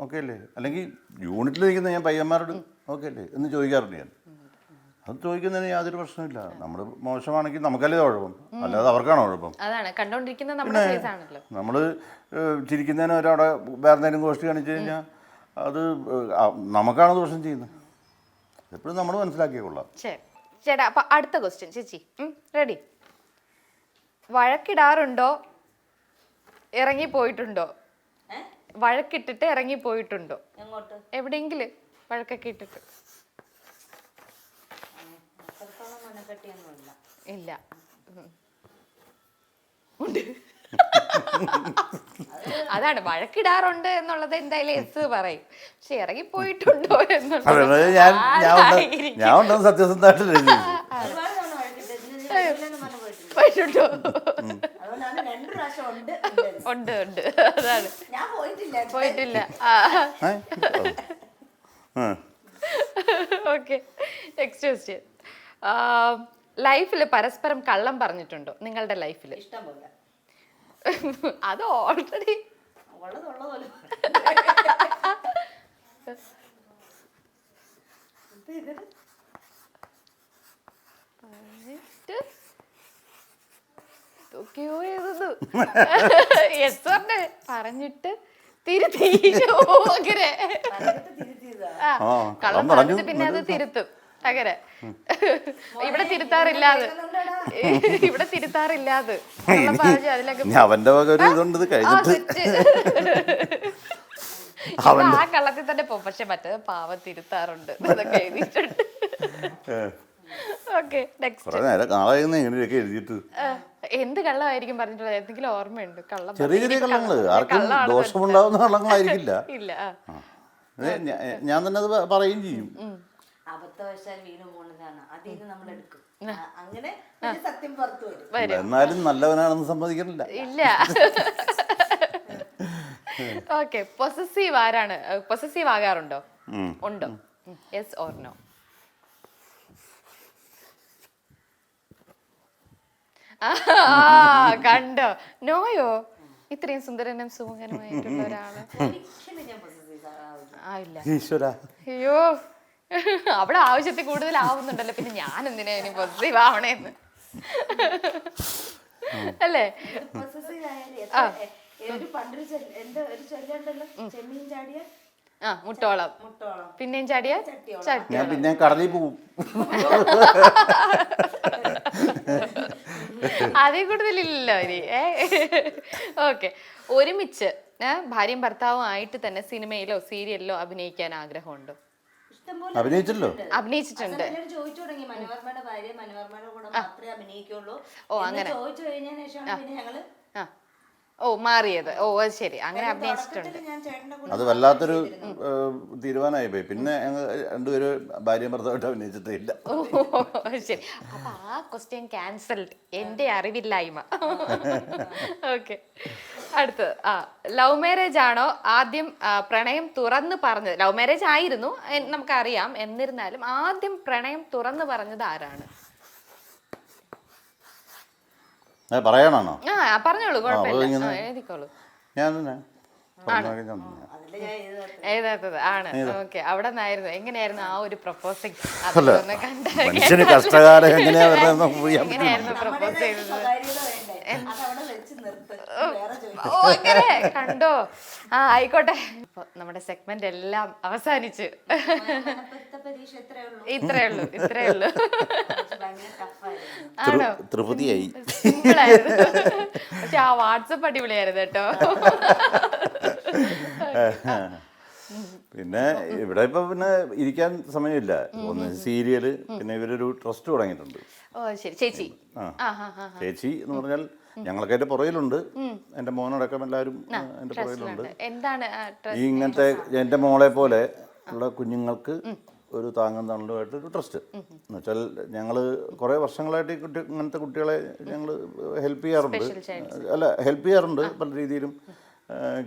ഓക്കെ അല്ലേ അല്ലെങ്കിൽ യൂണിറ്റിൽ നിൽക്കുന്ന ഞാൻ പയ്യന്മാരോട് ഓക്കെ അല്ലേ എന്ന് ചോദിക്കാറുണ്ട് ഞാൻ. അത് ചോദിക്കുന്നതിന് യാതൊരു പ്രശ്നമില്ല നമ്മൾ മോശമാണെങ്കിൽ നമുക്കല്ലേ കുഴപ്പം? അല്ലാതെ അവർക്കാണോ കുഴപ്പം? നമ്മൾ ചിരിക്കുന്നതിന് ഒരാടെ വേറെ എന്തെങ്കിലും ഗോഷ്ടി കാണിച്ചു കഴിഞ്ഞാൽ അത് നമുക്കാണ് ദോഷം ചെയ്യുന്നത്. എപ്പോഴും നമ്മൾ മനസ്സിലാക്കിയേ കൊള്ളാം. ചേട്ടാ അപ്പൊ അടുത്ത ക്വസ്റ്റ്യൻ ചേച്ചി റെഡി വഴക്കിടാറുണ്ടോ? ഇറങ്ങി പോയിട്ടുണ്ടോ? വഴക്കിട്ടിട്ട് ഇറങ്ങി പോയിട്ടുണ്ടോ? എങ്ങോട്ട്? എവിടെയെങ്കിലും വഴക്കൊക്കെ ഇട്ടിട്ട്. അത്രത്തോളം മനക്കെട്ടിയൊന്നുമില്ല. ഇല്ല. ഉം. ഉണ്ട്. അതാണ് വഴക്കിടാറുണ്ട് എന്നുള്ളത് എന്തായാലും എസ് പറയും. പക്ഷെ ഇറങ്ങി പോയിട്ടുണ്ടോ അതെ എന്നുള്ളത് ഞാൻ ഞാൻ ഉണ്ട് സത്യസന്ധമായിട്ട് ഒരുപാട് തവണ വഴക്കിട്ട്. ഇതിന്. പോയിട്ടുണ്ടോ? [LAUGHS] ഉണ്ട് ഉണ്ട്. അതാണ്. ഞാൻ പോയിട്ടില്ല പോയിട്ടില്ല. ആ. ഓക്കെ. നെക്സ്റ്റ് ക്വസ്റ്റ്യൻ ലൈഫിൽ പരസ്പരം കള്ളം പറഞ്ഞിട്ടുണ്ടോ? നിങ്ങളുടെ ലൈഫിൽ ഇഷ്ടം പോലെ അത് ഓൾറെഡി ഉള്ളത് ഉള്ളത് [LAUGHS] പോലെ എന്തൊക്കെയോ എഴുതുന്നു [LAUGHS] യെസ് പറഞ്ഞ പറഞ്ഞിട്ട് തിരുത്തി അങ്ങനെ ആ, ആ, കള്ളം കള്ളം പറഞ്ഞു, പറഞ്ഞിട്ട് പിന്നെ അത് തിരുത്തും. അങ്ങനെ ഇവിടെ തിരുത്താറില്ലാതെ. ഇവിടെ തിരുത്താറില്ലാതെ. കള്ളം പറഞ്ഞ് അതിലൊക്കെ ഇനി അവന്റെ വക ഒരു ഇതുണ്ട് ഇത് ആ, കഴിഞ്ഞിട്ട്. [LAUGHS] ആ കള്ളത്തിൽ തന്നെ പോകും പക്ഷെ മറ്റേത് പാവം തിരുത്താറുണ്ട്. എഴുതിയിട്ടുണ്ട്. ഓക്കെ നെക്സ്റ്റ് നാളായിരുന്നു ഇങ്ങനെയൊക്കെ എഴുതിയിട്ട്. എന്ത് കള്ളമായിരിക്കും പറഞ്ഞിട്ടുള്ളത്? എന്തെങ്കിലും ഓർമ്മയുണ്ട്? കള്ളം ചെറിയ ചെറിയ കള്ളങ്ങൾ ആർക്കും ദോഷമുണ്ടാവുന്ന കള്ളങ്ങളായിരിക്കില്ല. [LAUGHS] ഇല്ല ഞാൻ തന്നെ അത് പറയുകയും ചെയ്യും. അബദ്ധവശാൽ വീണ് പോണതാണ്. അതിൽ നമ്മൾ എടുക്കും. അങ്ങനെ ഒരു സത്യം പുറത്തു വരും. വരും. എന്നാലും നല്ലവനാണെന്ന് സമ്മതിക്കുന്നില്ല ഇല്ല. [LAUGHS] ഓക്കെ പൊസസീവ് ആരാണ്? പൊസസീവ് ആകാറുണ്ടോ. ഉണ്ടോ? യെസ് ഓർ നോ [LAUGHS] കണ്ടോ? നോയോ? ഇത്രയും സുന്ദരനും സുമുഖനുമായിട്ടുള്ള ഒരാൾ. അയ്യോ. അവിടെ ആവശ്യത്തിൽ കൂടുതൽ ആവുന്നുണ്ടല്ലോ. പിന്നെ ഞാൻ എന്തിനാ ഇനി പൊസസീവ് ആവണേന്ന്? അല്ലേ? ആ. മുട്ടോളം മുട്ടോളം. പിന്നെയും ചാടിയ. ചട്ടി ഞാൻ പിന്നെ കടലിൽ പോവും [LAUGHS] അതേ കൂടുതലില്ലല്ലോ ഇനി. ഓക്കെ. ഒരുമിച്ച് ഭാര്യയും ഭർത്താവും ആയിട്ട് തന്നെ സിനിമയിലോ സീരിയലിലോ അഭിനയിക്കാൻ ആഗ്രഹമുണ്ടോ? അഭിനയിച്ചല്ലോ അഭിനയിച്ചിട്ടുണ്ട്? ഓ, അങ്ങനെ. ചോദിച്ചു കഴിഞ്ഞ ശേഷം പിന്നെ ഞങ്ങൾ ആ. ഓ മാറിയത്. ഓ അത് ശരി. അങ്ങനെ അഭിനയിച്ചിട്ടുണ്ട്. അത് വല്ലാത്തൊരു തീരുമാനമായി പോയി. പിന്നെ ഞങ്ങൾ രണ്ടുപേരും ഭാര്യ ഭർത്താവായിട്ട് അഭിനയിച്ചിട്ടേ ഇല്ല. ഓ ശരി. അപ്പൊ ആ ക്വസ്റ്റ്യൻ ക്യാൻസൽഡ് എന്റെ അറിവില്ലായ്മ. ഓക്കെ അടുത്തത്. ആ ലവ് മാരേജ് ആണോ? ആദ്യം ആ, പ്രണയം തുറന്ന് പറഞ്ഞത്. ലവ് മാരേജ് ആയിരുന്നു നമുക്കറിയാം. എന്നിരുന്നാലും ആദ്യം പ്രണയം തുറന്ന് പറഞ്ഞത് ആരാണ്? ആ പറഞ്ഞോളൂ കുഴപ്പമില്ല. ഇങ്ങനെ- എഴുതിക്കോളൂ. ഞാൻ തന്നെ എഴുതാത്തത് ആണ്. ഓക്കെ അവിടെ നിന്നായിരുന്നു. എങ്ങനെയായിരുന്നു ആ ഒരു പ്രപ്പോസിങ് കഷ്ടകാലം എങ്ങനെയായിരുന്നു പ്രൊപ്പോസ് ചെയ്തത്? ഓ അങ്ങനെ. കണ്ടോ? ആ ആയിക്കോട്ടെ. അപ്പൊ നമ്മുടെ സെഗ്മെന്റ് എല്ലാം അവസാനിച്ചു. ഇത്രേ ഉള്ളൂ ഇത്രേ ഉള്ളൂ. ആണോ? ത്രിപുതിയായി പക്ഷെ ആ വാട്സപ്പ് അടിപൊളിയായിരുന്നു കേട്ടോ. പിന്നെ ഇവിടെ ഇപ്പൊ പിന്നെ ഇരിക്കാൻ സമയമില്ല. ഒന്ന് സീരിയൽ പിന്നെ ഇവരൊരു ട്രസ്റ്റ് തുടങ്ങിയിട്ടുണ്ട്. ചേച്ചി. ചേച്ചി എന്ന് പറഞ്ഞാൽ ഞങ്ങളൊക്കെ അതിന്റെ പുറയിലുണ്ട് എന്റെ മോനടക്കം എല്ലാവരും എന്റെ പുറകിലുണ്ട്. എന്താണ് ഈ ഇങ്ങനത്തെ എന്റെ മോളെ പോലെ ഉള്ള കുഞ്ഞുങ്ങൾക്ക് ഒരു താങ്ങും തണലുമായിട്ട് ഒരു ട്രസ്റ്റ് എന്ന് വെച്ചാൽ ഞങ്ങൾ കുറേ വർഷങ്ങളായിട്ട് ഈ കുട്ടി ഇങ്ങനത്തെ കുട്ടികളെ ഞങ്ങൾ ഹെൽപ്പ് ചെയ്യാറുണ്ട്. അല്ല ഹെൽപ്പ് ചെയ്യാറുണ്ട് പല രീതിയിലും.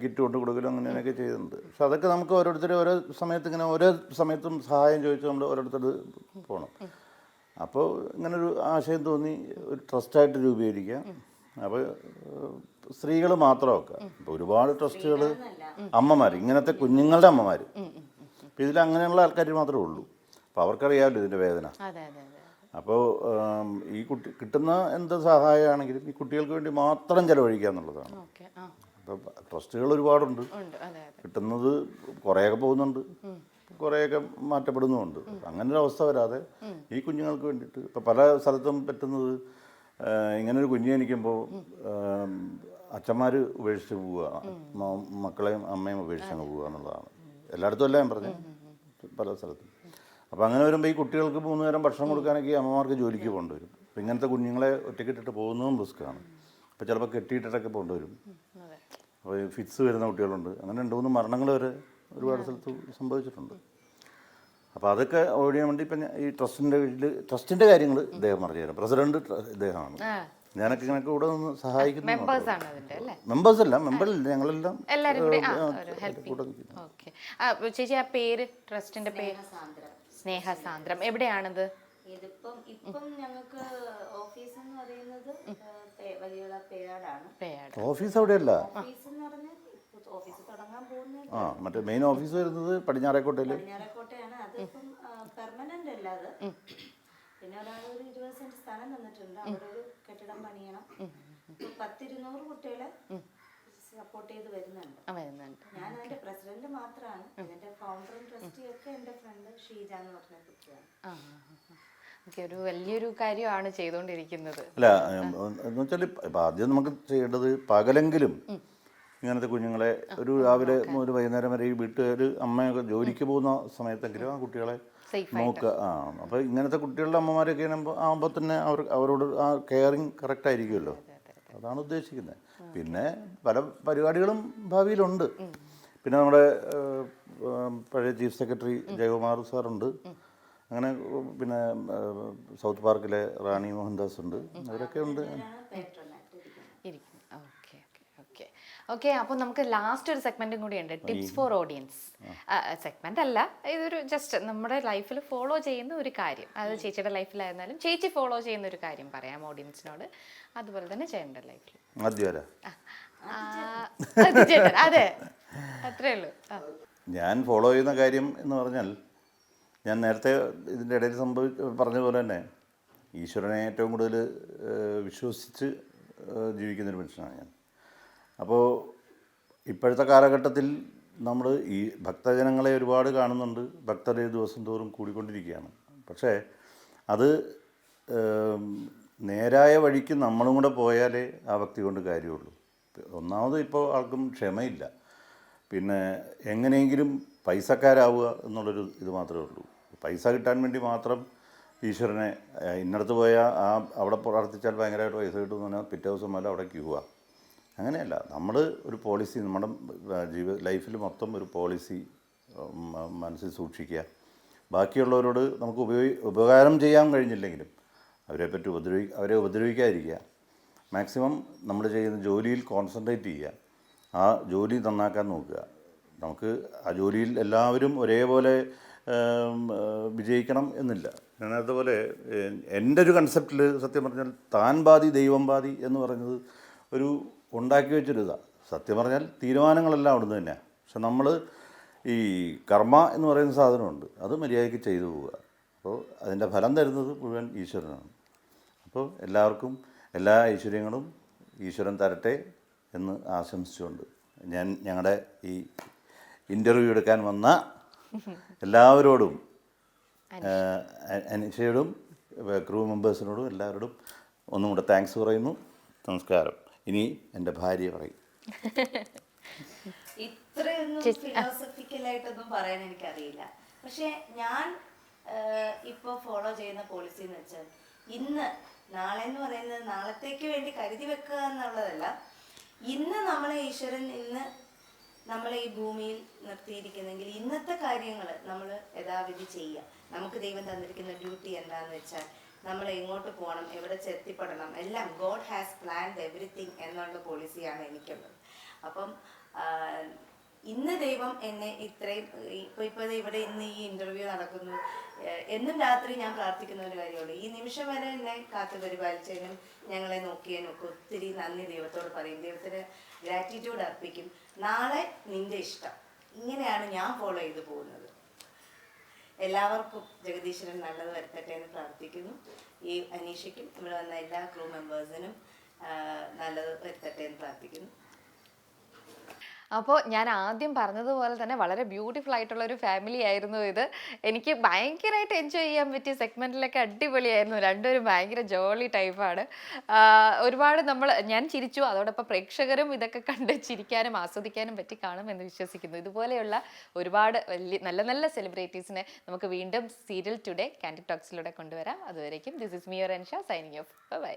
കിറ്റ് കൊണ്ട് കൊടുക്കലും അങ്ങനെയൊക്കെ ചെയ്യുന്നുണ്ട്. പക്ഷെ അതൊക്കെ നമുക്ക് ഓരോരുത്തരും ഓരോ സമയത്ത് ഇങ്ങനെ ഓരോ സമയത്തും സഹായം ചോദിച്ച് നമ്മൾ ഓരോരുത്തർ പോകണം അപ്പോൾ ഇങ്ങനൊരു ആശയം തോന്നി ഒരു ട്രസ്റ്റായിട്ട് രൂപീകരിക്കുക അപ്പോൾ സ്ത്രീകൾ മാത്രമൊക്കെ. ഇപ്പോൾ ഒരുപാട് ട്രസ്റ്റുകൾ അമ്മമാർ ഇങ്ങനത്തെ കുഞ്ഞുങ്ങളുടെ അമ്മമാർ അപ്പോൾ ഇതിൽ അങ്ങനെയുള്ള ആൾക്കാർ മാത്രമേ ഉള്ളൂ. അപ്പോൾ അവർക്കറിയാമല്ലോ ഇതിന്റെ വേദന. അപ്പോൾ ഈ കുട്ടി കിട്ടുന്ന എന്ത് സഹായമാണെങ്കിലും ഈ കുട്ടികൾക്ക് വേണ്ടി മാത്രം ചിലവഴിക്കുക എന്നുള്ളതാണ് അപ്പോൾ ട്രസ്റ്റുകൾ ഒരുപാടുണ്ട്. കിട്ടുന്നത് കുറേയൊക്കെ പോകുന്നുണ്ട്. കുറേയൊക്കെ മാറ്റപ്പെടുന്നുമുണ്ട്. അങ്ങനെ ഒരു അവസ്ഥ വരാതെ ഈ കുഞ്ഞുങ്ങൾക്ക് വേണ്ടിയിട്ട് ഇപ്പം പല സ്ഥലത്തും പറ്റുന്നത് ഇങ്ങനൊരു കുഞ്ഞ് ജനിക്കുമ്പോൾ അച്ഛന്മാർ ഉപേക്ഷിച്ച് പോവുക. മക്കളെയും അമ്മയും ഉപേക്ഷിച്ച് അങ്ങ് പോവുക എന്നുള്ളതാണ്. എല്ലായിടത്തും അല്ല ഞാൻ പറഞ്ഞു. പല സ്ഥലത്തും. അപ്പോൾ അങ്ങനെ വരുമ്പോൾ ഈ കുട്ടികൾക്ക് മൂന്ന് നേരം ഭക്ഷണം കൊടുക്കാനൊക്കെ ഈ അമ്മമാർക്ക് ജോലിക്ക് പോകേണ്ടി വരും അപ്പം ഇങ്ങനത്തെ കുഞ്ഞുങ്ങളെ ഒറ്റയ്ക്കിട്ടിട്ട് പോകുന്നതും റിസ്ക്കാണ്. അപ്പോൾ ചിലപ്പോൾ കെട്ടിയിട്ടിട്ടൊക്കെ പോകേണ്ടി വരും അപ്പോൾ ഫിറ്റ്സ് വരുന്ന കുട്ടികളുണ്ട്. അങ്ങനെ രണ്ട് മൂന്ന് മരണങ്ങൾ വരെ ഒരുപാട് സ്ഥലത്ത് സംഭവിച്ചിട്ടുണ്ട്. അപ്പോൾ അതൊക്കെ ഓടിയാൻ വേണ്ടി ഇപ്പം ഈ ട്രസ്റ്റിന്റെ വീട്ടിൽ ട്രസ്റ്റിന്റെ കാര്യങ്ങൾ ഇദ്ദേഹം പറഞ്ഞു തരാം. പ്രസിഡന്റ് ഇദ്ദേഹമാണ്. ഞാനൊക്കെ ഇങ്ങനെയൊക്കെ ഇവിടെ നിന്ന് സഹായിക്കുന്നു മെമ്പേഴ്സ് ആണ് അതിന്റെ അല്ലേ? മെമ്പേഴ്സ് അല്ല മെമ്പറില്ല ഞങ്ങളെല്ലാം ചേച്ചി ആ പേര് ട്രസ്റ്റിന്റെ പേര്? സ്നേഹ സാന്ദ്രം എവിടെയാണത്? ഇതിപ്പം ഇപ്പം ഞങ്ങൾക്ക് ഓഫീസ് എന്ന് പറയുന്നത് ഓഫീസ് അവിടെയല്ല. ഓഫീസ് എന്ന് പറഞ്ഞാൽ ആ മറ്റേ മെയിൻ ഓഫീസ് വരുന്നത് പടിഞ്ഞാറേക്കോട്ടയിൽ പടിഞ്ഞാറേക്കോട്ടയാണ്. അത് പെർമനന്റ് അല്ല അത്. പിന്നെ ഒരാൾ ഒരു ഇരുപത് സെന്റ് സ്ഥലം തന്നിട്ടുണ്ട്. അവിടെ ഒരു കെട്ടിടം പണിയണം. പത്തിരുന്നൂറ് കുട്ടികളെ സപ്പോർട്ട് ചെയ്ത് വരുന്നുണ്ട്. ആ വരുന്നുണ്ട്. ഞാൻ അതിന്റെ പ്രസിഡന്റ് മാത്രമാണ് ഇതിന്റെ ഫൗണ്ടറും ട്രസ്റ്റിയും ഒക്കെ എന്റെ ഫ്രണ്ട് ഷീജ എന്ന് പറഞ്ഞ കുട്ടിയാണ്. ഒരു വലിയൊരു കാര്യമാണ് ചെയ്തുകൊണ്ടിരിക്കുന്നത് അല്ല എന്ന് വെച്ചാൽ ഇപ്പം ആദ്യം നമുക്ക് ചെയ്യേണ്ടത് പകലെങ്കിലും ഇങ്ങനത്തെ കുഞ്ഞുങ്ങളെ ഒരു രാവിലെ ഒരു വൈകുന്നേരം വരെ ഈ വീട്ടുകാർ അമ്മയൊക്കെ ജോലിക്ക് പോകുന്ന സമയത്തെങ്കിലും ആ കുട്ടികളെ നോക്കുക. ആ അപ്പോൾ ഇങ്ങനത്തെ കുട്ടികളുടെ അമ്മമാരൊക്കെ ആകുമ്പോൾ ആകുമ്പോൾ തന്നെ അവർ അവരോട് ആ കെയറിങ് കറക്റ്റ് ആയിരിക്കുമല്ലോ. അതാണ് ഉദ്ദേശിക്കുന്നത്. പിന്നെ പല പരിപാടികളും ഭാവിയിലുണ്ട്. പിന്നെ നമ്മുടെ പഴയ ചീഫ് സെക്രട്ടറി ജയകുമാർ സാറുണ്ട്. അങ്ങനെ പിന്നെ സൗത്ത് പാർക്കിലെ റാണി മോഹൻദാസ് ഉണ്ട് അവരൊക്കെ ഉണ്ട്. ഇരിക്കും ഓക്കെ അപ്പോൾ നമുക്ക് ലാസ്റ്റ് ഒരു സെഗ്മെന്റും കൂടി ഉണ്ട് ടിപ്സ് ഫോർ ഓഡിയൻസ് സെഗ്മെന്റ് അല്ല ഇതൊരു ജസ്റ്റ് നമ്മുടെ ലൈഫിൽ ഫോളോ ചെയ്യുന്ന ഒരു കാര്യം. അത് ചേച്ചിയുടെ ലൈഫിലായിരുന്നാലും ചേച്ചി ഫോളോ ചെയ്യുന്ന ഒരു കാര്യം പറയാം ഓഡിയൻസിനോട് അതുപോലെ തന്നെ ചെയ്യേണ്ട ലൈഫിൽ അതെ അത്രേ ഉള്ളൂ. ഞാൻ ഫോളോ ചെയ്യുന്ന കാര്യം എന്ന് പറഞ്ഞാൽ ഞാൻ നേരത്തെ ഇതിന്റെ ഇടയിൽ സംഭവി പറഞ്ഞ പോലെ തന്നെ ഈശ്വരനെ ഏറ്റവും കൂടുതൽ വിശ്വസിച്ച് ജീവിക്കുന്ന ജീവിക്കുന്നൊരു മനുഷ്യനാണ് ഞാൻ. അപ്പോൾ ഇപ്പോഴത്തെ കാലഘട്ടത്തിൽ നമ്മൾ ഈ ഭക്തജനങ്ങളെ ഒരുപാട് കാണുന്നുണ്ട്. ഭക്തർ ദിവസം തോറും കൂടിക്കൊണ്ടിരിക്കുകയാണ്. പക്ഷേ അത് നേരായ വഴിക്ക് നമ്മളും കൂടെ പോയാലേ ആ ഭക്തി കൊണ്ട് കാര്യമുള്ളൂ. ഒന്നാമത് ഇപ്പോൾ ആൾക്കും ക്ഷമയില്ല. പിന്നെ എങ്ങനെയെങ്കിലും പൈസക്കാരാവുക എന്നുള്ളൊരു ഇത് മാത്രമേ ഉള്ളൂ. പൈസ കിട്ടാൻ വേണ്ടി മാത്രം ഈശ്വരനെ ഇന്നടത്ത് പോയാൽ ആ അവിടെ പ്രാർത്ഥിച്ചാൽ ഭയങ്കരമായിട്ട് പൈസ കിട്ടുമെന്ന് പറഞ്ഞാൽ പിറ്റേ ദിവസം മുതൽ അവിടെ ക്യൂവാ അങ്ങനെയല്ല. നമ്മൾ ഒരു പോളിസി നമ്മുടെ ജീവ ജീവിത ലൈഫിൽ മൊത്തം ഒരു പോളിസി മനസ്സിൽ സൂക്ഷിക്കുക. ബാക്കിയുള്ളവരോട് നമുക്ക് ഉപയോഗി ഉപകാരം ചെയ്യാൻ കഴിഞ്ഞില്ലെങ്കിലും അവരെ പറ്റി ഉപദ്രവി അവരെ ഉപദ്രവിക്കാതിരിക്കുക. മാക്സിമം നമ്മൾ ചെയ്യുന്ന ജോലിയിൽ കോൺസെൻട്രേറ്റ് ചെയ്യുക. ആ ജോലി നന്നാക്കാൻ നോക്കുക. നമുക്ക് ആ ജോലിയിൽ എല്ലാവരും ഒരേപോലെ വിജയിക്കണം എന്നില്ല. ഞാൻ അതുപോലെ എന്റെ ഒരു കൺസെപ്റ്റിൽ സത്യം പറഞ്ഞാൽ താൻ ബാധി ദൈവം ബാധി എന്ന് പറയുന്നത് ഒരു ഉണ്ടാക്കി വെച്ചൊരിതാണ് സത്യം പറഞ്ഞാൽ തീരുമാനങ്ങളെല്ലാം അവിടുന്ന് തന്നെയാണ് പക്ഷെ നമ്മൾ ഈ കർമ്മ എന്ന് പറയുന്ന സാധനമുണ്ട്. അത് മര്യാദയ്ക്ക് ചെയ്തു പോവുക. അപ്പോൾ അതിന്റെ ഫലം തരുന്നത് മുഴുവൻ ഈശ്വരനാണ്. അപ്പോൾ എല്ലാവർക്കും എല്ലാ ഐശ്വര്യങ്ങളും ഈശ്വരൻ തരട്ടെ എന്ന് ആശംസിച്ചുകൊണ്ട് ഞാൻ ഞങ്ങളുടെ ഈ ഇന്റർവ്യൂ എടുക്കാൻ വന്ന എല്ലാവരോടും അനിഷയോടും ക്രൂ മെമ്പേഴ്സിനോടും എല്ലാവരോടും ഒന്നും കൂടെ താങ്ക്സ് പറയുന്നു. നമസ്കാരം. ഇനി എന്റെ ഭാര്യ പറയും. [LAUGHS] ഇത്രയൊന്നും ഫിലോസഫിക്കലായിട്ടൊന്നും പറയാൻ എനിക്കറിയില്ല. പക്ഷെ ഞാൻ ഇപ്പൊ ഫോളോ ചെയ്യുന്ന പോളിസി എന്ന് വെച്ചാൽ ഇന്ന് നാളെ എന്ന് പറയുന്നത് നാളത്തേക്ക് വേണ്ടി കരുതി വെക്കുക എന്നുള്ളതല്ല ഇന്ന് നമ്മളെ ഈശ്വരൻ ഇന്ന് നമ്മളെ ഈ ഭൂമിയിൽ നിർത്തിയിരിക്കുന്നെങ്കിൽ ഇന്നത്തെ കാര്യങ്ങൾ നമ്മൾ യഥാവിധി ചെയ്യുക. നമുക്ക് ദൈവം തന്നിരിക്കുന്ന ഡ്യൂട്ടി എന്താന്ന് വെച്ചാൽ നമ്മൾ എങ്ങോട്ട് പോകണം എവിടെ ചെത്തിപ്പെടണം എല്ലാം ഗോഡ് ഹാസ് പ്ലാൻഡ് എവറിത്തിങ് എന്നുള്ള പോളിസിയാണ് എനിക്കുള്ളത്. അപ്പം ഇന്ന് ദൈവം എന്നെ ഇത്രയും ഇപ്പൊ ഇപ്പൊ ദേ ഇവിടെ ഇന്ന് ഈ ഇന്റർവ്യൂ നടക്കുന്നു. എന്നും രാത്രി ഞാൻ പ്രാർത്ഥിക്കുന്ന ഒരു കാര്യമുള്ളൂ. ഈ നിമിഷം വരെ എന്നെ കാത്തു പരിപാലിച്ചതിനും ഞങ്ങളെ നോക്കിയതിനും ഒക്കെ ഒത്തിരി നന്ദി ദൈവത്തോട് പറയും. ദൈവത്തിന് ഗ്രാറ്റിറ്റ്യൂഡ് അർപ്പിക്കും. നാളെ നിന്റെ ഇഷ്ടം. ഇങ്ങനെയാണ് ഞാൻ ഫോളോ ചെയ്തു പോകുന്നത്. എല്ലാവർക്കും ജഗദീശ്വരൻ നല്ലത് വരുത്തട്ടെ എന്ന് പ്രാർത്ഥിക്കുന്നു. ഈ അനീഷയ്ക്കും ഇവിടെ വന്ന എല്ലാ ക്രൂ മെമ്പേഴ്സിനും നല്ലത് വരുത്തട്ടെ എന്ന് പ്രാർത്ഥിക്കുന്നു. അപ്പോൾ ഞാൻ ആദ്യം പറഞ്ഞതുപോലെ തന്നെ വളരെ ബ്യൂട്ടിഫുൾ ആയിട്ടുള്ള ഒരു ഫാമിലി ആയിരുന്നു ഇത്. എനിക്ക് ഭയങ്കരമായിട്ട് എൻജോയ് ചെയ്യാൻ പറ്റിയ സെഗ്മെന്റിലൊക്കെ അടിപൊളിയായിരുന്നു. രണ്ടുപേരും ഭയങ്കര ജോളി ടൈപ്പാണ് ഒരുപാട് നമ്മൾ ഞാൻ ചിരിച്ചു. അതോടൊപ്പം പ്രേക്ഷകരും ഇതൊക്കെ കണ്ട് ചിരിക്കാനും ആസ്വദിക്കാനും പറ്റി കാണും എന്ന് വിശ്വസിക്കുന്നു. ഇതുപോലെയുള്ള ഒരുപാട് വലിയ നല്ല നല്ല സെലിബ്രിറ്റീസിനെ നമുക്ക് വീണ്ടും സീരിയൽ ടുഡേ കാൻഡി ടോക്സിലൂടെ കൊണ്ടുവരാം. അതുവരേക്കും ദിസ് ഇസ് മിയർ അൻഷ സൈനിങ് ഓഫ് ബൈ